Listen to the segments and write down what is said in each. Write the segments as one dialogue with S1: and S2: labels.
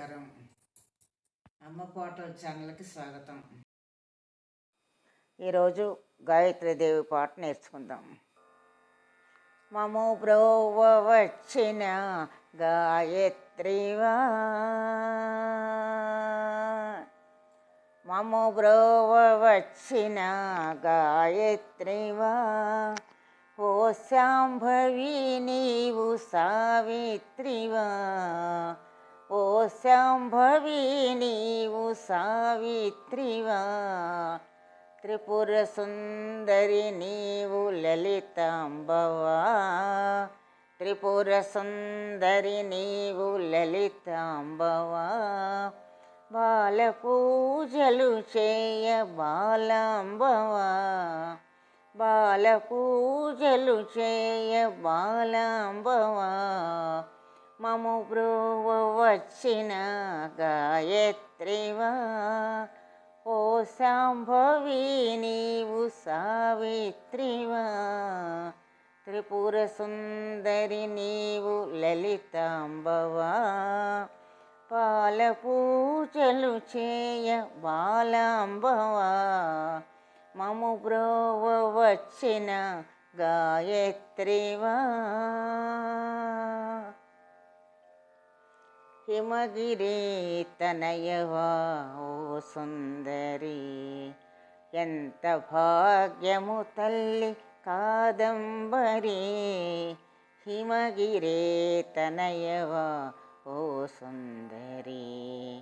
S1: నమస్కారం. అమ్మ పాటల ఛానల్కి స్వాగతం.
S2: ఈరోజు గాయత్రీదేవి పాట నేర్చుకుందాం. మము బ్రోవ వచ్చిన గాయత్రివా మము బ్రోవ వచ్చిన గాయత్రివా ఓ శాంభవి నీవు సావిత్రివా ఓ శాంభవి నీవు సావిత్రివా త్రిపుర సుందరి నీవు లలితాంబవా త్రిపుర సుందరి నీవు లలితాంబవా బాల పూజలు చేయ బాలాంబవా బాల పూజలు చేయ బాలాంబవా మము బ్రోవ వచ్చిన గాయత్రివా ఓ శాంభవి నీవు సావిత్రివా త్రిపుర సుందరి నీవు లలితాంబవా పాల పూజలు చేయ బాలాంబవా మము బ్రోవ వచ్చిన గాయత్రివా హిమగిరి తనయవా ఓ సుందరి. ఎంత భాగ్యము తల్లి కాదంబరి. హిమగిరే తనయవా ఓ సుందరి.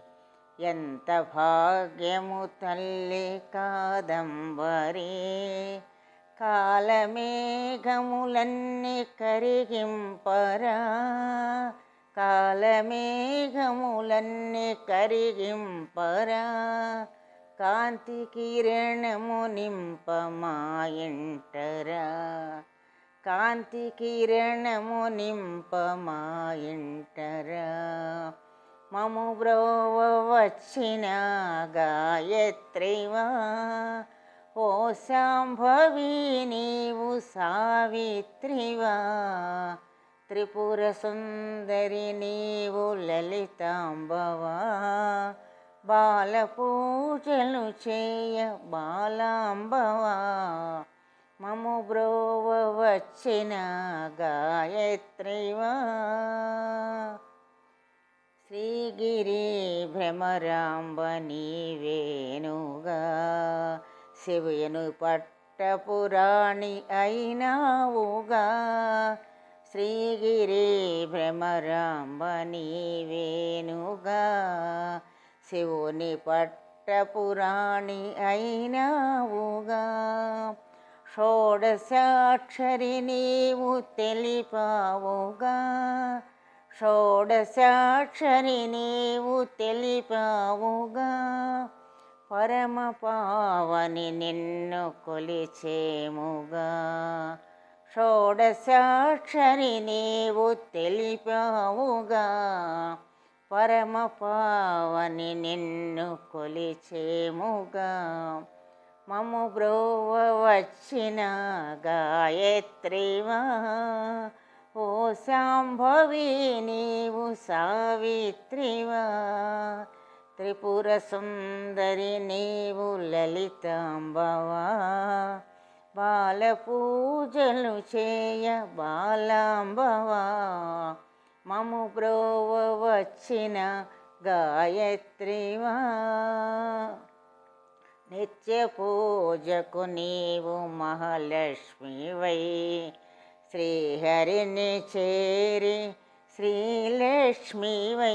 S2: ఎంత భాగ్యము తల్లి కాదంబరి. కాలమేఘములన్నీ కరిగింపరా. కాలమేఘములన్నీ కరిగింపరా. కాంతి కిరణము నింపమాయింటరా కాంతి కిరణము నింపమాయింటరా మము బ్రోవ వచ్చిన గాయత్రివా. ఓ శాంభవి నీవు సావిత్రివా. త్రిపుర సుందరి నీవు లలితాంబవా? బాల పూజలు చేయ బాలాంబవా? మము బ్రోవ వచ్చిన గాయత్రివా? శ్రీగిరి భ్రమరాంబ నీవేనుగా? శివయను పట్టపురాణి అయినావుగా? శ్రీగిరి భ్రమరాంబ నీవేనుగా శివుని పట్టపురాణి అయినావుగా. షోడశాక్షరి నీవు తెలిపావుగా. షోడశాక్షరి నీవు తెలిపావుగా. పరమ పావని నిన్ను కొలిచేముగా. షోడశాక్షరి నీవు తెలిపావుగా పరమ పావని నిన్ను కొలిచేముగా. మము బ్రోవ వచ్చిన గాయత్రివా. ఓ శాంభవి నీవు సావిత్రివా. త్రిపుర సుందరి నీవు లలితాంబవా. బాల పూజలు చేయ బాలాంబవా. మము బ్రోవ వచ్చిన గాయత్రివా. నిత్య పూజకు నీవు మహాలక్ష్మివై. శ్రీహరిని చేరి శ్రీలక్ష్మివై.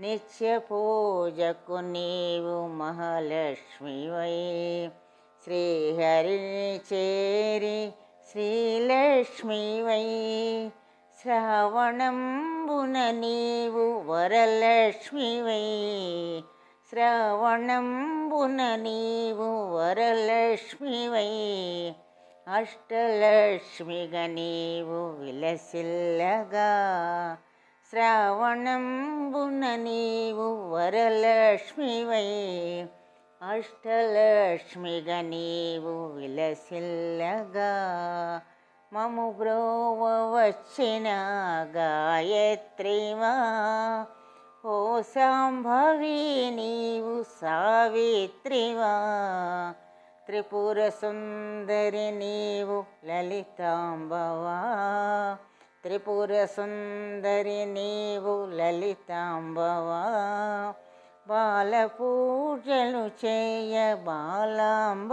S2: నిత్య పూజకు నీవు మహాలక్ష్మివై. శ్రీహరిని చేరి శ్రీలక్ష్మివై శ్రావణంబున నీవు వరలక్ష్మివై శ్రావణంబున నీవు వరలక్ష్మివై అష్టలక్ష్మిగా నీవు విలసిల్లగా శ్రావణంబున నీవు వరలక్ష్మివై अष्टलक्ष्मिगणेवो विलसिल्लगा मम ग्रो गायत्री गायत्रि वा हो साम्भवी नीव सावित्रि वा त्रिपुरसुन्दरि नीवु ललिताम्बवा। त्रिपुरसुन्दरि नीवु ललिताम्बवा। బాల పూజలు చేయ బాలాంబవా.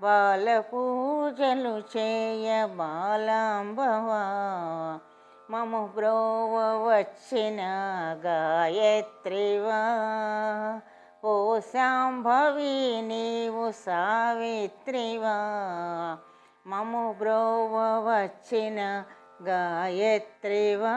S2: బాల పూజలు చేయ బాలాంబవా. మము బ్రోవ వచ్చిన గాయత్రివా. ఓ శాంభవి నీవు సావిత్రివా. మము బ్రోవ వచ్చిన గాయత్రివా.